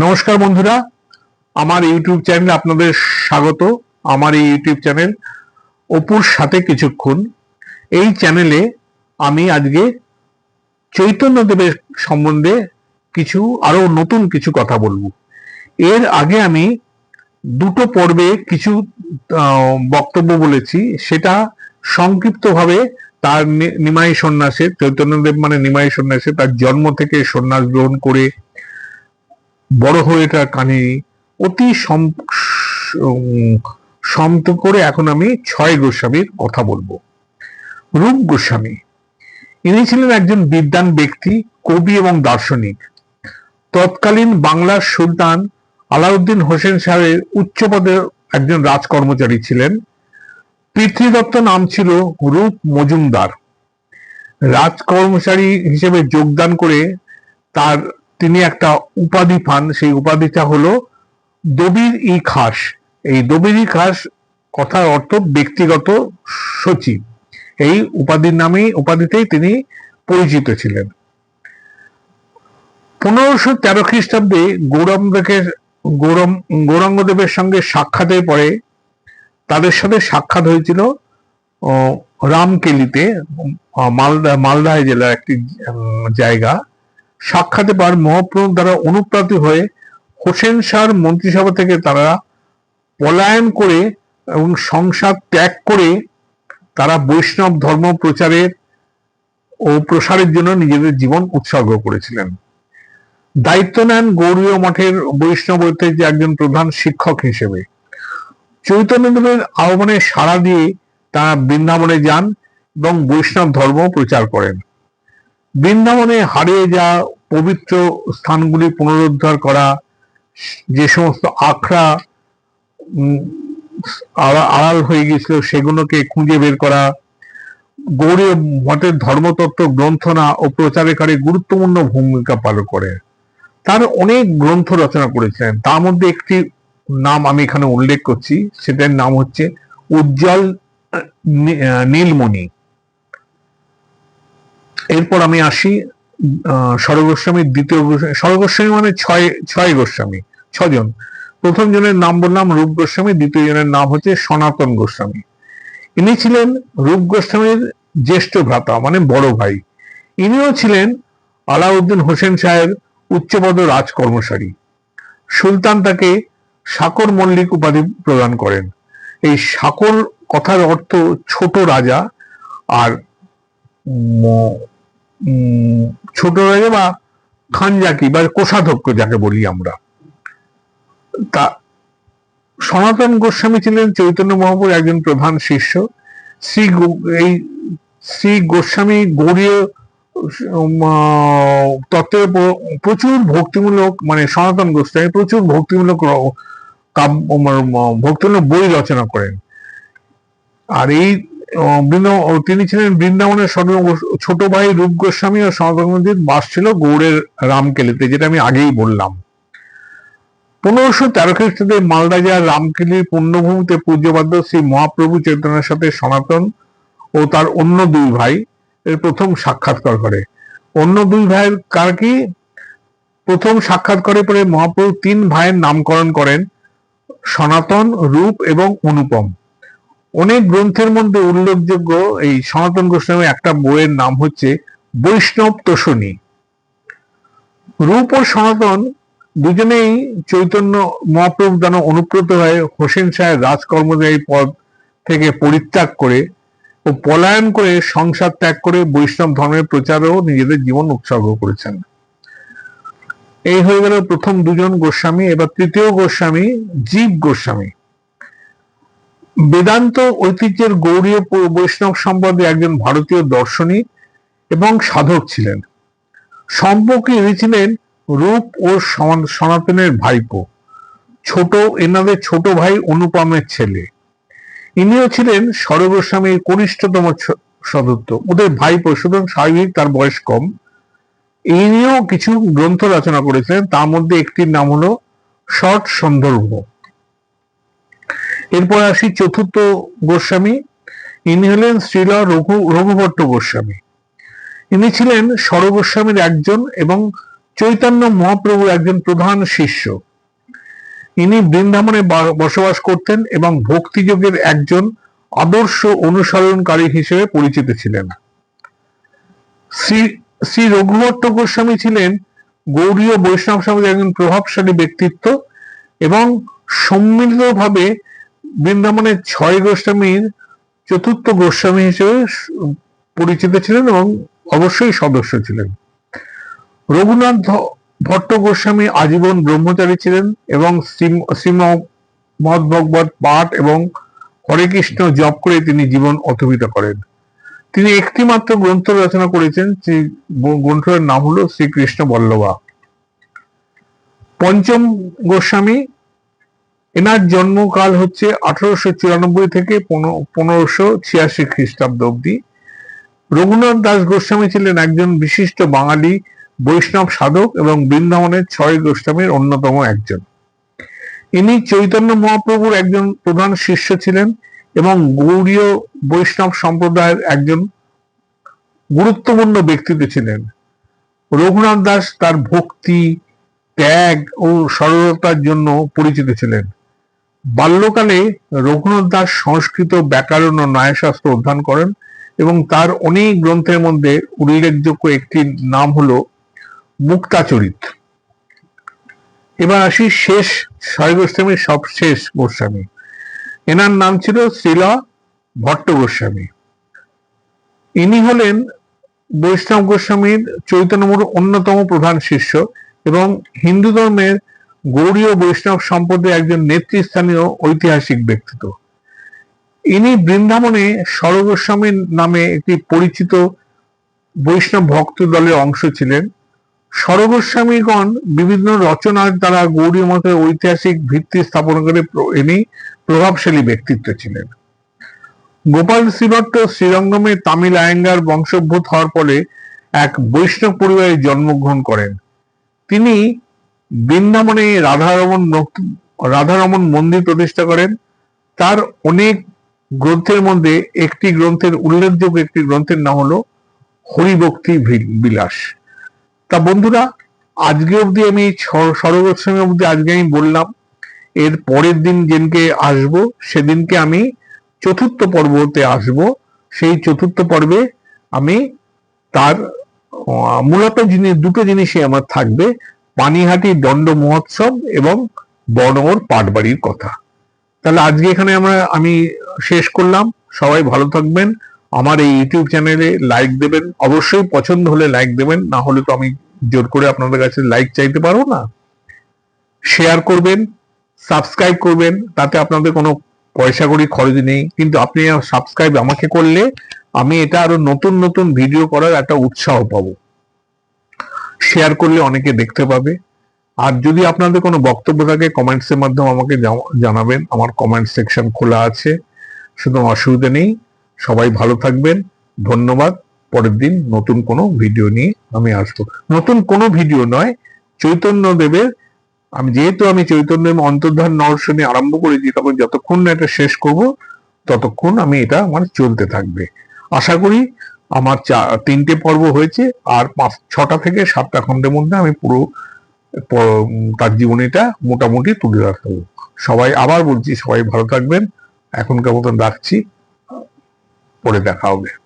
নমস্কার বন্ধুরা, আমার ইউটিউব চ্যানেলে আপনাদের স্বাগত। আমার এই ইউটিউব চ্যানেল অপুর সাথে কিছুক্ষণ। এই চ্যানেলে আমি আজকে চৈতন্যদেবের সম্বন্ধে কিছু, আরও নতুন কিছু কথা বলব। এর আগে আমি দুটো পর্বে কিছু বক্তব্য বলেছি। সেটা সংক্ষিপ্তভাবে তার নিমাই সন্ন্যাসে চৈতন্যদেব মানে নিমাই সন্ন্যাসে তার জন্ম থেকে সন্ন্যাস গ্রহণ করে বড় হয়ে তার কানে অতি সমত করে এখন আমি ছয় গোস্বামীর কথা বলব। রূপ গোস্বামী, ইনি ছিলেন একজন বিদ্বান ব্যক্তি, কবি এবং দার্শনিক। তৎকালীন বাংলার সুলতান আলাউদ্দিন হোসেন সাহেবের উচ্চ পদের একজন রাজকর্মচারী ছিলেন। পিতৃদত্ত নাম ছিল রূপ মজুমদার। রাজকর্মচারী হিসেবে যোগদান করে তার তিনি একটা উপাধি পান, সেই উপাধিটা হলো দবির ই খাস। এই দবির ই খাস কথার অর্থ ব্যক্তিগত সচিব। এই উপাধির নামেই, উপাধিতেই তিনি পরিচিত ছিলেন। পনেরোশো তেরো খ্রিস্টাব্দে গৌরঙ্গদেবের গৌরম গৌরাঙ্গদেবের সঙ্গে সাক্ষাতের পরে তাদের সাথে সাক্ষাৎ হয়েছিল রামকেলিতে, মালদা মালদায় জেলার একটি জায়গা। সাক্ষাতে পার মহাপ্রভু দ্বারা অনুপ্রাণিত হয়ে হোসেন শাহর মন্ত্রিসভা থেকে তারা পলায়ন করে এবং সংসার ত্যাগ করে তারা বৈষ্ণব ধর্ম প্রচারের ও প্রসারের জন্য নিজেদের জীবন উৎসর্গ করেছিলেন। দায়িত্ব নেন গৌরীয় মঠের বৈষ্ণব ঐতিহ্যে একজন প্রধান শিক্ষক হিসেবে। চৈতন্যদেবের আহ্বানে সাড়া দিয়ে তারা বৃন্দাবনে যান এবং বৈষ্ণব ধর্ম প্রচার করেন। বৃন্দাবনে হারিয়ে যাওয়া পবিত্র স্থানগুলি পুনরুদ্ধার করা, যে সমস্ত আখড়া আড়াল হয়ে গিয়েছিল, সেগুলোকে খুঁজে বের করা গৌরী মঠের ধর্মতত্ত্ব, গ্রন্থনা ও প্রচারেকারী গুরুত্বপূর্ণ ভূমিকা পালন করে। তার অনেক গ্রন্থ রচনা করেছিলেন তার মধ্যে একটি নাম আমি এখানে উল্লেখ করছি, সেটার নাম হচ্ছে উজ্জ্বল নীলমণি। এরপর আমি আসি আহ, স্বরগোস্বামীর দ্বিতীয় গোস্বামী স্বরগোস্বামী মানে ছয় ছয় গোস্বামী ছজন। প্রথম জনের নাম বললাম রূপ গোস্বামী দ্বিতীয় জনের নাম হচ্ছে সনাতন গোস্বামী। ইনি ছিলেন রূপ গোস্বামীর জ্যেষ্ঠ ভ্রাতা মানে বড় ভাই। ইনিও ছিলেন আলাউদ্দিন হোসেন শাহের উচ্চপদ রাজ রাজকর্মচারী। সুলতান তাকে সাকর মল্লিক উপাধি প্রদান করেন। এই সাকর কথার অর্থ ছোট রাজা আর ছোট রাজা বা খানজাকি বা কোষাধ্যক্ষ যাকে বলি আমরা। তা সনাতন গোস্বামী ছিলেন চৈতন্য মহাপুর একজন প্রধান শিষ্য। শ্রী এই শ্রী গোস্বামী গৌরীয় তত্ত্বের প্রচুর ভক্তিমূলক মানে সনাতন গোস্বামী প্রচুর ভক্তিমূলক মানে, ভক্তিমূলক বই রচনা করেন। আর এই তিনি ছিলেন বৃন্দাবনের ছোট ভাই রূপ গোস্বামী ও সনাতন বাস ছিল গৌড়ের রামকেলিতে, যেটা আমি আগেই বললাম। পনেরোশো তেরো খ্রিস্টাব্দে মালদা জেলার রামকেলির পুণ্যভূমিতে পূজ্যবাদ্য শ্রী মহাপ্রভু চৈতন্যের সাথে সনাতন ও তার অন্য দুই ভাই এর প্রথম সাক্ষাৎকার করে। অন্য দুই ভাইয়ের কার কি? প্রথম সাক্ষাৎ করে পরে মহাপ্রভু তিন ভাইয়ের নামকরণ করেন সনাতন, রূপ এবং অনুপম। অনেক গ্রন্থের মধ্যে উল্লেখযোগ্য এই সনাতন গোস্বামী একটা বইয়ের নাম হচ্ছে বৈষ্ণব তোষণী। রূপ ও সনাতন দুজনেই চৈতন্য মহাপ্রভু যেন অনুপ্রত হয়ে হোসেন শাহের রাজকর্মদায়ী পদ থেকে পরিত্যাগ করে ও পলায়ন করে সংসার ত্যাগ করে বৈষ্ণব ধর্মের প্রচারেও নিজেদের জীবন উৎসর্গ করেছেন। এই হয়ে গেল প্রথম দুজন গোস্বামী, এবার তৃতীয় গোস্বামী, জীব গোস্বামী। বেদান্ত ঐতিহ্যের গৌরীয় বৈষ্ণব সম্বন্ধে একজন ভারতীয় দর্শনিক এবং সাধক ছিলেন। সম্পর্কে ইনি ছিলেন রূপ ও সনাতনের ভাইপো। ছোট, এনাদের ছোট ভাই অনুপমের ছেলে। ইনিও ছিলেন সরগোস্বামীর কনিষ্ঠতম সদস্য ওদের ভাইপো, সুতরাং স্বাভাবিক তার বয়স কম। ইনিও কিছু গ্রন্থ রচনা করেছিলেন, তার মধ্যে একটির নাম হলো শর্ট সন্দর্ভ এরপর আসি চতুর্থ গোস্বামী। ইনি হলেন শ্রীল রঘু, রঘুভট্ট গোস্বামী। ইনি ছিলেন স্বরগোস্বামীর একজন এবং চৈতন্য মহাপ্রভুর একজন প্রধান শিষ্য। ইনি বৃন্দাবনে বসবাস করতেন এবং ভক্তিযোগের একজন আদর্শ অনুসরণকারী হিসেবে পরিচিত ছিলেন। শ্রী শ্রী রঘুভট্ট গোস্বামী ছিলেন গৌড়ীয় বৈষ্ণব সমাজের একজন প্রভাবশালী ব্যক্তিত্ব এবং সম্মিলিতভাবে বৃন্দাবনের ছয় গোস্বামীর চতুর্থ গোস্বামী হিসেবে পরিচিত ছিলেন এবং অবশ্যই সদস্য ছিলেন। রঘুনাথ ভট্ট গোস্বামী আজীবন ব্রহ্মচারী ছিলেন এবং শ্রী- শ্রীমদ ভগবত পাঠ এবং হরে কৃষ্ণ জপ করে তিনি জীবন অতিবাহিত করেন। তিনি একটি মাত্র গ্রন্থ রচনা করেছেন গ্রন্থের নাম হলো শ্রীকৃষ্ণ বল্লভা। পঞ্চম গোস্বামী এনার জন্মকাল হচ্ছে আঠারোশো চুরানব্বই থেকে পনেরোশো ছিয়াশি খ্রিস্টাব্দ অব্দি রঘুনাথ দাস গোস্বামী ছিলেন একজন বিশিষ্ট বাঙালি, বৈষ্ণব সাধক এবং বৃন্দাবনের ছয় গোস্বামীর অন্যতম একজন। ইনি চৈতন্য মহাপ্রভুর একজন প্রধান শিষ্য ছিলেন এবং গৌড়ীয় বৈষ্ণব সম্প্রদায়ের একজন গুরুত্বপূর্ণ ব্যক্তিত্ব ছিলেন। রঘুনাথ দাস তার ভক্তি, ত্যাগ ও সরলতার জন্য পরিচিত ছিলেন। বাল্যকালে রঘুনাথ দাস সংস্কৃত ব্যাকরণ ও ন্যায়শাস্ত্র অধ্যয়ন করেন এবং তার অনেক গ্রন্থের মধ্যে উল্লেখযোগ্য একটি নাম হলো মুক্তাচরিত। এবার আসি শেষ ছয় গোস্বামীর সবশেষ গোস্বামী। এনার নাম ছিল শ্রীলা ভট্ট গোস্বামী। ইনি হলেন বৈষ্ণব গোস্বামীর চৈতন্যমুর অন্যতম প্রধান শিষ্য এবং হিন্দু ধর্মের গৌড়ীয় বৈষ্ণব সম্পদের একজন নেতৃস্থানীয় ঐতিহাসিক ব্যক্তিত্ব। ইনি বৃন্দাবনে সরগোস্বামীর নামে একটি পরিচিত বৈষ্ণব ভক্ত দলের অংশ ছিলেন। সরগোস্বামীগণ বিভিন্ন রচনার দ্বারা গৌড়ীয় মতের ঐতিহাসিক ভিত্তি স্থাপন করে ইনি প্রভাবশালী ব্যক্তিত্ব ছিলেন। গোপাল শ্রীভট্ট শ্রীরঙ্গমে তামিল আয়েঙ্গার বংশোদ্ভূত হওয়ার ফলে এক বৈষ্ণব পরিবারে জন্মগ্রহণ করেন। তিনি বৃন্দাবনে রাধারমন রাধারমন মন্দির প্রতিষ্ঠা করেন। তার অনেক গ্রন্থের মধ্যে একটি গ্রন্থের উল্লেখযোগ্য একটি গ্রন্থের নাম হলো হরিভক্তি বিলাস। তা বন্ধুরা, আজকে অবধি আমি সরগোস্বামী অবধি আজকে আমি বললাম, এর পরের দিন যেদিনকে আসব, সেদিনকে আমি চতুর্থ পর্বতে আসব। সেই চতুর্থ পর্বে আমি তার মূলত জিনিস দুটো জিনিসই আমার থাকবে। পানিহাটি দণ্ড মহোৎসব এবং বর্ণগর পাটবাড়ির কথা। তাহলে আজকে এখানে আমরা, আমি শেষ করলাম। সবাই ভালো থাকবেন। আমার এই ইউটিউব চ্যানেলে লাইক দেবেন। অবশ্যই পছন্দ হলে লাইক দেবেন। না হলে তো আমি জোর করে আপনাদের কাছে লাইক চাইতে পারব না। শেয়ার করবেন সাবস্ক্রাইব করবেন, তাতে আপনাদের কোনো পয়সা করি খরচ নেই। কিন্তু আপনি সাবস্ক্রাইব আমাকে করলে আমি এটা আরও নতুন নতুন ভিডিও করার একটা উৎসাহ পাবো। শেয়ার করলে অনেকে দেখতে পাবে। আর যদি আপনাদের কোনো বক্তব্য থাকে কমেন্টস এর মাধ্যমে আমাকে জানাবেন। আমার কমেন্ট সেকশন খোলা আছে, শুধু অসুবিধা নেই। সবাই ভালো থাকবেন। ধন্যবাদ। পরের দিন নতুন কোনো ভিডিও নিয়ে আমি আসব। নতুন কোনো ভিডিও নয়, চৈতন্য দেবের। আমি যেহেতু আমি চৈতন্য অন্তর্ধান নরসনী আরম্ভ করেছি, তখন যতক্ষণ না এটা শেষ করব, ততক্ষণ আমি এটা আমার চলতে থাকবে। আশা করি আমার চা- তিনটে পর্ব হয়েছে আর পাঁচ, ছটা থেকে সাতটা খণ্ডের মধ্যে আমি পুরো তার জীবনীটা মোটামুটি তুলে রাখতে হবে সবাই আবার বলছি, সবাই ভালো থাকবেন। এখনকার মতন রাখছি। পরে দেখা হবে।